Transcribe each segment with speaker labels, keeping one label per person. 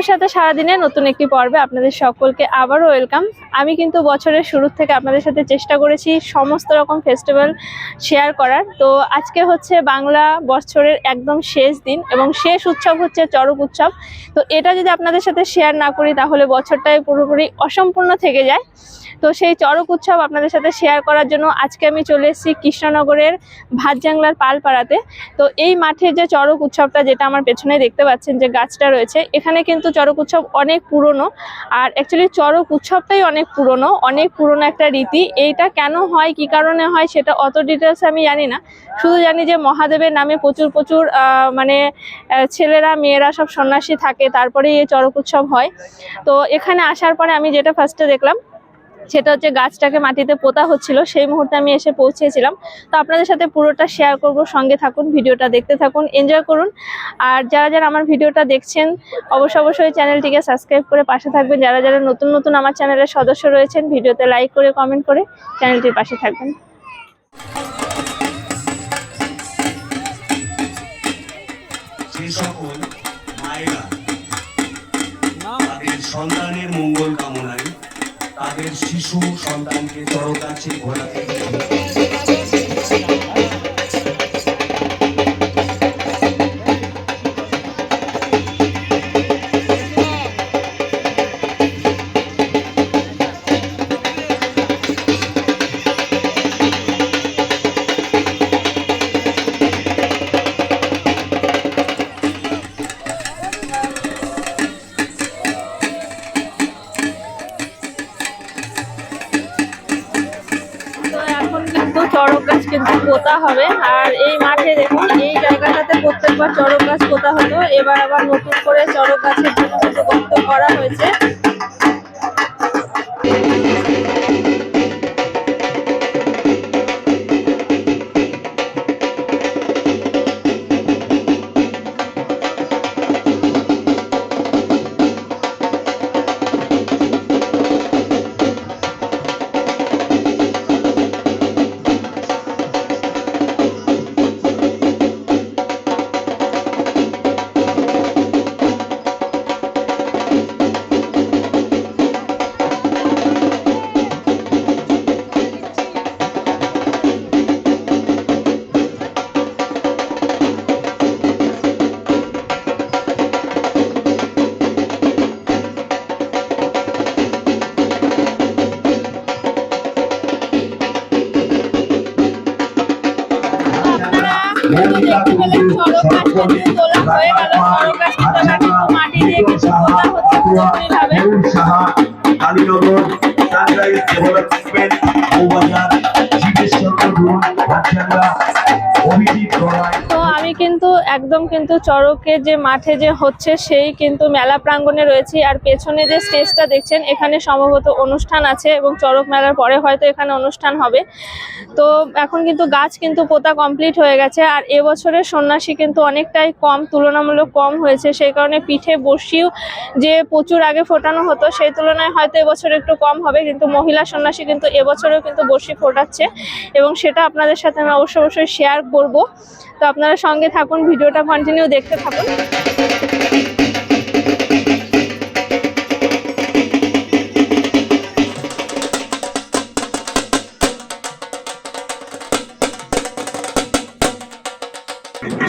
Speaker 1: নিতুর সাথে সারাদিনে নতুন একটি পর্বে আপনাদের সকলকে আবারও ওয়েলকাম। আমি কিন্তু বছরের শুরু থেকে আপনাদের সাথে চেষ্টা করেছি সমস্ত রকম ফেস্টিভ্যাল শেয়ার করার। তো আজকে হচ্ছে বাংলা বছরের একদম শেষ দিন এবং শেষ উৎসব হচ্ছে চরক উৎসব। তো এটা যদি আপনাদের সাথে শেয়ার না করি তাহলে বছরটাই পুরোপুরি অসম্পূর্ণ থেকে যায়। তো সেই চড়ক উৎসব আপনাদের সাথে শেয়ার করার জন্য আজকে আমি চলে এসেছি কৃষ্ণনগরের ভাতজাংলার পালপাড়াতে। তো এই মাঠের যে চড়ক উৎসবটা যেটা আমার পেছনে দেখতে পাচ্ছেন যে গাছটা রয়েছে, এখানে কিন্তু চড়ক উৎসব অনেক পুরনো। আর অ্যাকচুয়ালি চড়ক উৎসবটাই অনেক পুরনো অনেক পুরনো একটা রীতি। এইটা কেন হয়, কি কারণে হয় সেটা অত ডিটেলস আমি জানি না। শুধু জানি যে মহাদেবের নামে প্রচুর প্রচুর মানে ছেলেরা, মেয়েরা সব সন্ন্যাসী থাকে, তারপরেই এই চড়ক উৎসব হয়। তো এখানে আসার পরে আমি যেটা ফার্স্টে দেখলাম সেটা হচ্ছে গাছটাকে মাটিতে পোতা হচ্ছিল, সেই মুহূর্তে আমি এসে পৌঁছেছিলাম। তো আপনাদের সাথে পুরোটা শেয়ার করব, সঙ্গে থাকুন, ভিডিওটা দেখতে থাকুন এনজয় করুন। আর যারা যারা আমার ভিডিওটা দেখছেন অবশ্যই অবশ্যই চ্যানেলটিকে সাবস্ক্রাইব করে পাশে থাকবেন। যারা যারা নতুন নতুন আমার চ্যানেলের সদস্য রয়েছেন, ভিডিওতে লাইক করে কমেন্ট করে চ্যানেলটির পাশে থাকবেন।
Speaker 2: সকল মায়েরা তাদের সন্তানের মঙ্গল কামনায় তাদের শিশু সন্তানকে চরকাছে ঘোরাতে
Speaker 1: প্রত্যেকবার চড়ক গাছ পোতা হতো এবার আবার নতুন করে চড়ক গাছের জন্য গর্ত করা হয়েছে।
Speaker 3: কালীনগর সানরাইজ ডেভেলপমেন্ট
Speaker 1: একদম কিন্তু চড়কে যে মাঠে যে হচ্ছে সেই কিন্তু মেলা প্রাঙ্গণে রয়েছি। আর পেছনে যে স্টেজটা দেখছেন, এখানে সম্ভবত অনুষ্ঠান আছে এবং চড়ক মেলার পরে হয়তো এখানে অনুষ্ঠান হবে। তো এখন কিন্তু গাছ কিন্তু পোতা কমপ্লিট হয়ে গেছে। আর এবছরের সন্ন্যাসী কিন্তু অনেকটাই কম, তুলনামূলক কম হয়েছে। সেই কারণে পিঠে বসিও যে প্রচুর আগে ফোটানো হতো, সেই তুলনায় হয়তো এবছর একটু কম হবে। কিন্তু মহিলা সন্ন্যাসী কিন্তু এবছরেও কিন্তু বসি ফোটাচ্ছে এবং সেটা আপনাদের সাথে আমি অবশ্যই অবশ্যই শেয়ার করব। তো আপনারা সঙ্গে থাকুন, ভিডিওটা কন্টিনিউ দেখতে থাকুন।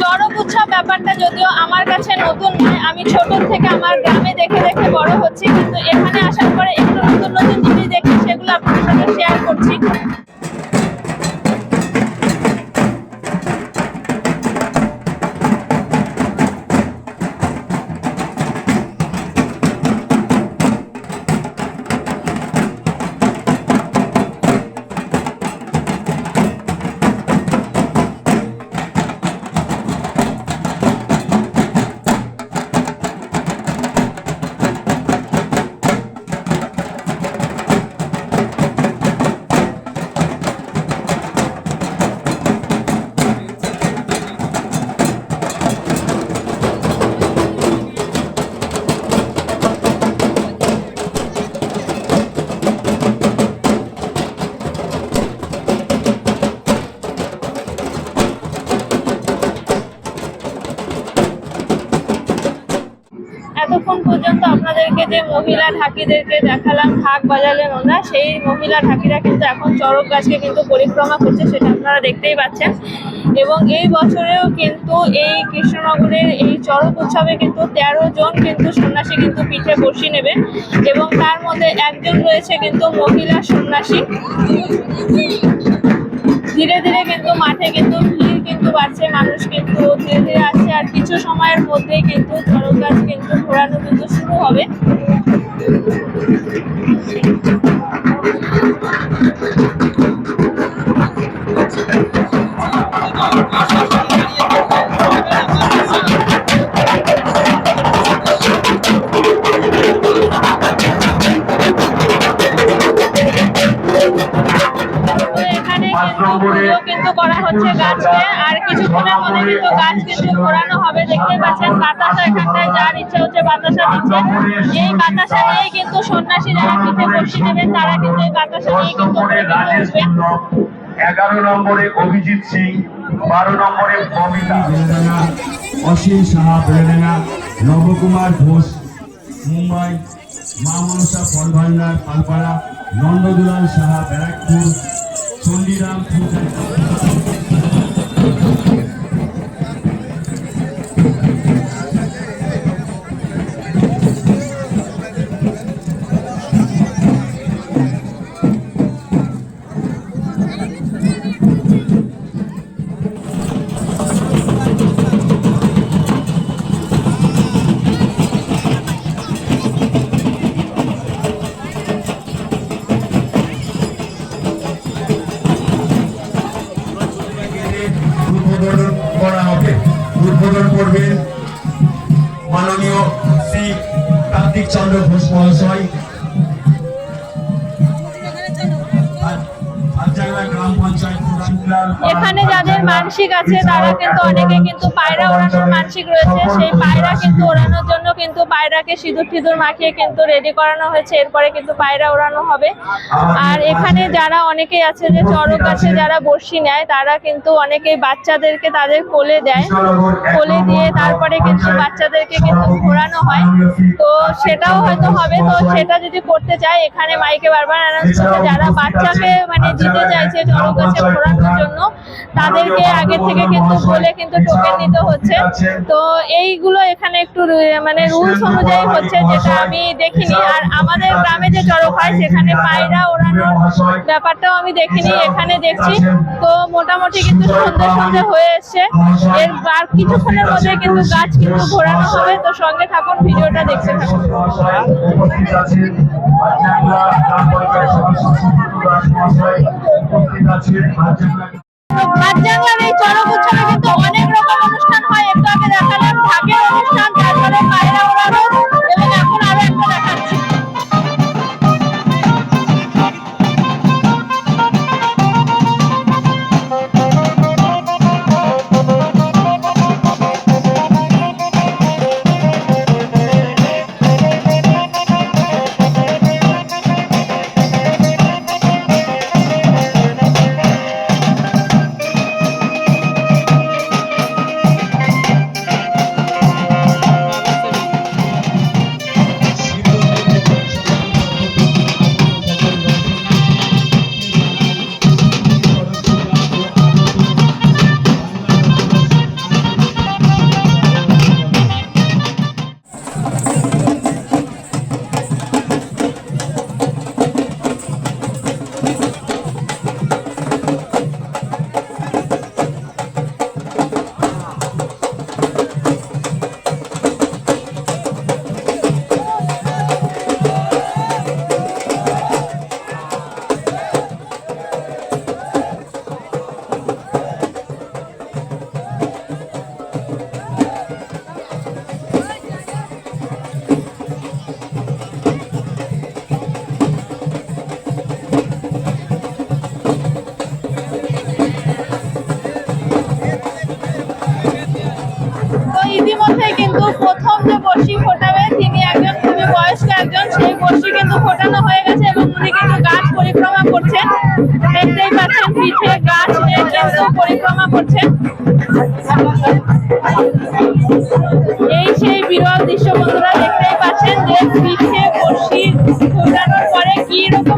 Speaker 1: চড়ক উৎসব ব্যাপারটা যদিও আমার কাছে নতুন নয়, আমি ছোট থেকে আমার গ্রামে দেখে দেখে বড় হচ্ছি, কিন্তু এখানে আসার পরে একটু নতুন নতুন জিনিস দেখি সেগুলো আপনাদের সাথে শেয়ার করছি। ঢাকিদেরকে দেখালাম ঢাক বাজালেন ওরা সেই মহিলা ঢাকিরা কিন্তু এখন চড়ক গাছকে কিন্তু পরিক্রমা করছে, সেটা আপনারা দেখতেই পাচ্ছেন। এবং এই বছরেও কিন্তু এই কৃষ্ণনগরের এই চড়ক উৎসবে কিন্তু তেরো জন কিন্তু সন্ন্যাসী কিন্তু পিঠে বসি নেবে। এবং তার মধ্যে একজন রয়েছে কিন্তু মহিলা সন্ন্যাসী। ধীরে ধীরে কিন্তু মাঠে কিন্তু ভিড় কিন্তু বাড়ছে, মানুষ কিন্তু ধীরে ধীরে আসছে। আর কিছু সময়ের মধ্যেই কিন্তু চড়ক গাছ কিন্তু ঘোরানো কিন্তু শুরু হবে। কিন্তু করা হচ্ছে গাছকে আর কিছুক্ষণের মধ্যে কিন্তু গাছ কিন্তু ঘোরানো হবে দেখতে পাচ্ছেন বাতাসা এখানটায় যার ইচ্ছা হচ্ছে বাতাসা দিচ্ছে। এই বাতাসা নিয়ে কিন্তু সন্ন্যাসী যারা পিঠে বসে নেবেন তারা কিন্তু এই বাতাসা নিয়ে কিন্তু
Speaker 3: নম্বরে
Speaker 1: উপরে কিন্তু
Speaker 3: রাজেশ
Speaker 1: উঠবেন
Speaker 3: কুন্ডু এগারো নম্বরে অভিজিৎ সিং বারো নম্বরে ববিতা
Speaker 2: অসীম সাহা বেলেডাঙ্গা নবকুমার ঘোষ মুম্বাই মা মনসা ফল ভান্ডার পালপাড়া নন্দদুলাল সাহা ব্যারাকপুর চণ্ডীরাম
Speaker 3: উদ্বোধন করবেন মাননীয় শ্রী কার্তিক চন্দ্র ঘোষ মহাশয়।
Speaker 1: এখানে যাদের মানসিক আছে, তারা কিন্তু অনেকে কিন্তু পায়রা ওড়ানোর মানসিক রয়েছে। সেই পায়রা কিন্তু ওড়ানোর জন্য কিন্তু পায়রাকে সিঁদুর টিঁদুর মাখিয়ে কিন্তু রেডি করানো হয়েছে। এরপরে কিন্তু পায়রা ওড়ানো হবে। আর এখানে যারা অনেকেই আছে যে চড়ক গাছে যারা বর্ষি নেয়, তারা কিন্তু অনেকেই বাচ্চাদেরকে তাদের কোলে দেয়। কোলে দিয়ে তারপরে কিন্তু বাচ্চাদেরকে কিন্তু ঘোরানো হয়। তো সেটাও হয়তো হবে। তো সেটা যদি করতে চায়, এখানে মাইকে বারবার অ্যানাউন্স করছে, যারা বাচ্চাকে মানে দিতে চাইছে, চড়ক গাছে ঘোরানোর জন্য তাদেরকে আগে থেকে কিন্তু বলে কিন্তু টোকেন নিতে হচ্ছে। তো এইগুলো এখানে একটু মানে রুলস অনুযায়ী হচ্ছে যেটা আমি দেখিনি। আর আমাদের গ্রামে যে চড়ক হয় সেখানে পায়রা ওড়ানোর ব্যাপারটাও আমি দেখিনি এখানে দেখছি। তো মোটামুটি কিন্তু সন্ধে সন্ধে হয়ে এসছে। এর আর কিছুক্ষণের মধ্যে কিন্তু গাছ কিন্তু ঘোরানো হবে। তো সঙ্গে থাকুন ভিডিওটা দেখতে থাকুন।
Speaker 3: মহাশয় উপস্থিত আছেন।
Speaker 1: ভাতজাংলার এই চড়ক উৎসবে কিন্তু অনেক রকম অনুষ্ঠান হয়, একটু আগে দেখালাম ঢাকের অনুষ্ঠান, তারপরে পায়রা ওড়ানো। পিঠে বসি ফোটানোর পরে কি রকম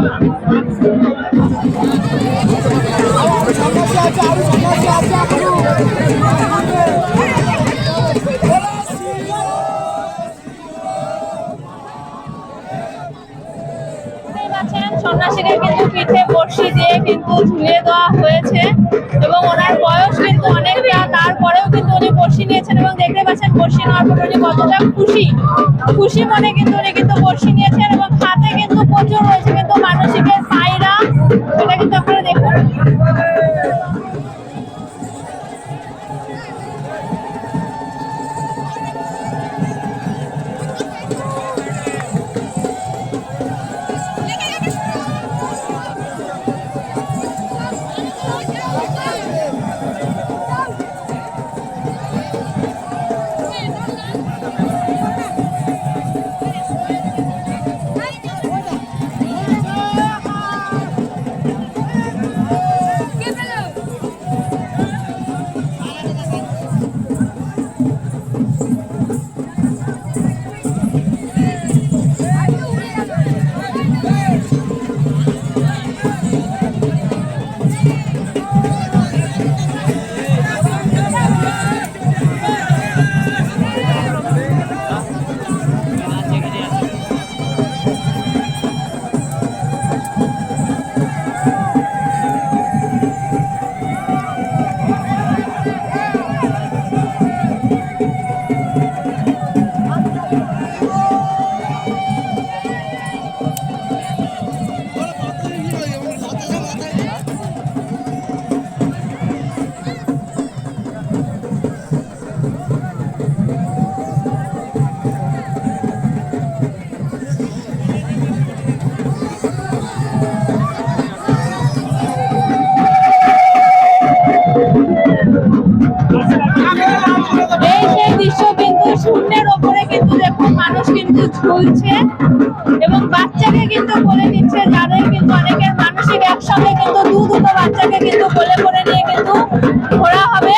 Speaker 1: দেখতেই সন্ন্যাসীকে কিন্তু পিঠে বর্ষি দিয়ে কিন্তু ঝুলিয়ে দেওয়া হয়েছে এবং ওনার বয়স কিন্তু অনেকটা, তারপরেও কিন্তু উনি বর্ষি নিয়েছেন এবং দেখতে পাচ্ছেন বর্ষি নেওয়ার পর উনি কতটা খুশি। খুশি মনে কিন্তু উনি কিন্তু বর্ষি নিয়েছেন এবং হাতে কিন্তু প্রচুর রয়েছে কিন্তু মানসিকের পায়রা। এটা কিন্তু আপনারা দেখুন। কোলে করে নিয়ে কিন্তু ঘোরা হবে।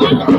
Speaker 1: শূন্যে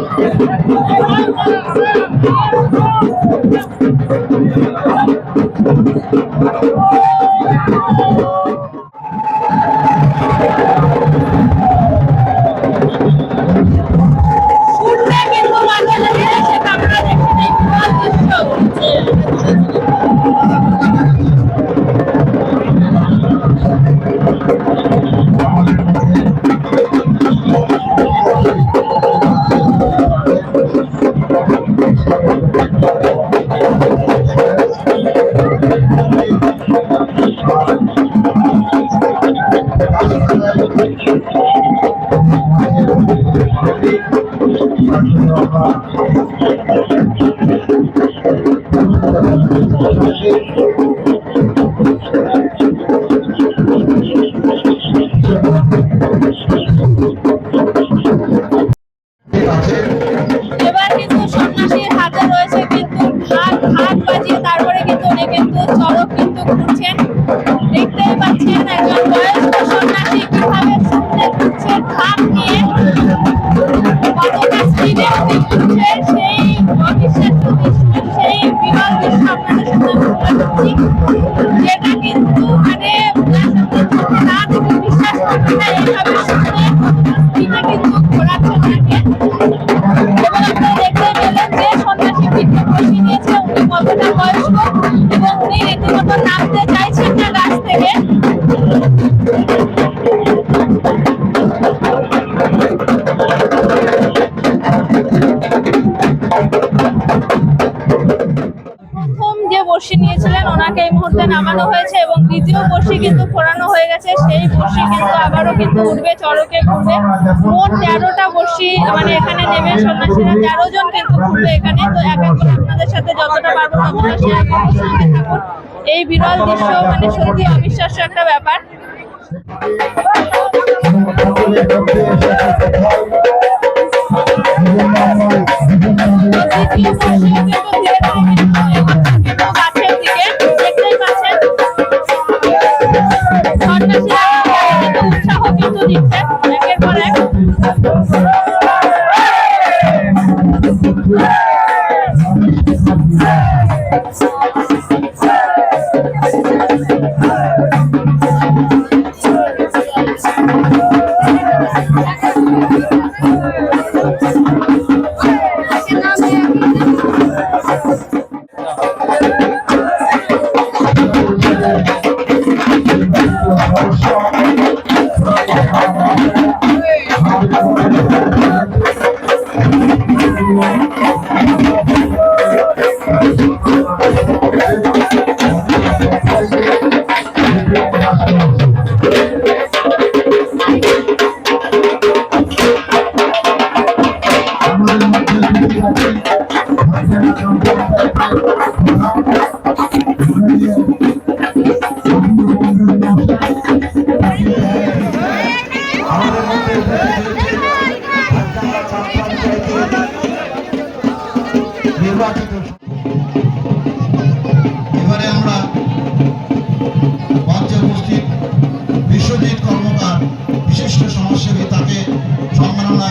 Speaker 1: যেটা কিন্তু মানে ফোরানো হয়েছে এবং দ্বিতীয় বর্ষি কিন্তু ফোরানো হয়ে গেছে। সেই বর্ষি কিন্তু আবারও কিন্তু উঠবে, চড়কে ঘুরবে। মোট তেরোটা বর্ষি মানে এখানে নেমে সন্ন্যাসীরা, তেরো জন কিন্তু ঘুরবে এখানে। তো এক এক আপনাদের সাথে যতটা পারব ততটা শেয়ার করব। সঙ্গে থাকুন, এই বিরল দৃশ্য মানে সত্যি অবিশ্বাস্য একটা ব্যাপার।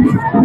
Speaker 1: Thank
Speaker 4: you.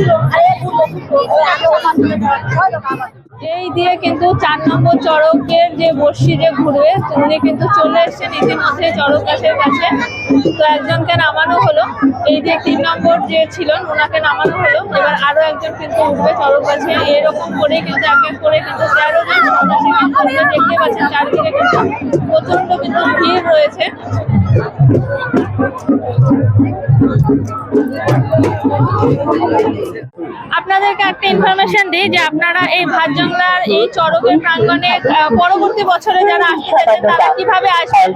Speaker 4: সেটা ঘুরছিল আরে ঘুরলো ঘুরলো ওই আগে ওখান থেকে ছয় লোক আমার
Speaker 1: এই দিয়ে কিন্তু চার নম্বর চড়কের যে বর্ষি যে ঘুরবে উনি কিন্তু চলে এসেছেন ইতিমধ্যে চড়ক গাছের কাছে। তো একজনকে নামানো হলো। এই যে তিন নম্বর যে ছিলেন, ওনাকে নামানো হলো। এবার আরও একজন কিন্তু উঠবে চড়ক গাছে। এরকম করে কিন্তু এক এক করে কিন্তু তেরো জন সন্ন্যাসী দেখতে পাচ্ছেন চারদিকে কিন্তু প্রচণ্ড কিন্তু ভিড় রয়েছে। আপনাদেরকে একটা ইনফরমেশন দিই যে আপনারা এই ভাতজংলার এই চড়কের প্রাঙ্গণে পরবর্তী বছরে যারা আসতে চাইছেন, তারা কীভাবে আসবেন?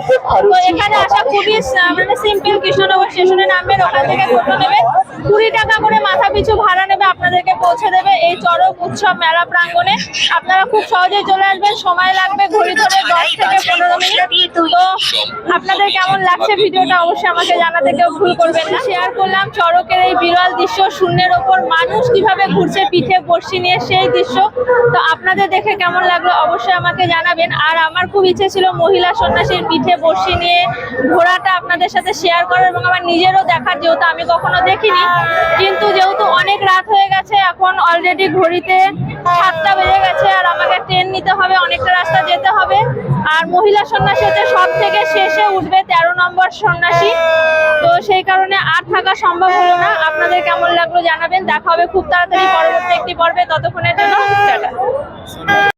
Speaker 1: তো এখানে আসা খুবই মানে সিম্পল কৃষ্ণনগর স্টেশনে নামবেন, ওখান থেকে টোটো নেবে কুড়ি টাকা করে মাথা পিছু ভাড়া নেবে, আপনাদেরকে পৌঁছে দেবে এই চড়ক উৎসব মেলা প্রাঙ্গণে। আপনারা খুব সহজেই চলে আসবেন, সময় লাগবে ঘড়ি ধরে দশ থেকে পনেরো মিনিট। তো আপনাদের কেমন লাগছে ভিডিওটা অবশ্যই আমাকে জানাতে কেউ ভুল করবেন না। শেয়ার করলাম চড়কের এই বিরল দৃশ্য, শূন্যের ওপর মানুষ কীভাবে ঘুরছে, পিঠে বর্ষি নিয়ে সেই দৃশ্য। তো আপনাদের দেখে কেমন লাগল অবশ্যই আমাকে জানাবেন। আর আমার খুব ইচ্ছে ছিল মহিলা সন্ন্যাসীর পিঠে বর্ষি নিয়ে ঘোরাটা আপনাদের সাথে শেয়ার করার এবং আমার নিজেরও দেখার, যেহেতু আমি কখনো দেখিনি। কিন্তু যেহেতু অনেক রাত হয়ে গেছে, এখন অলরেডি ঘড়িতে সাতটা বেজে গেছে আর আমাকে ট্রেন নিতে হবে, অনেকটা রাস্তা যেতে হবে। আর মহিলা সন্ন্যাসী হচ্ছে সব থেকে শেষে উঠবে তেরো নম্বর সন্ন্যাসী। তো সেই কারণে আর থাকা সম্ভব হলো না। আপনাদের কেমন লাগল জানাবেন। দেখা হবে খুব তাড়াতাড়ি পরবর্তী একটি পর্বে। ততক্ষণের জন্য টাটা। Absolutamente.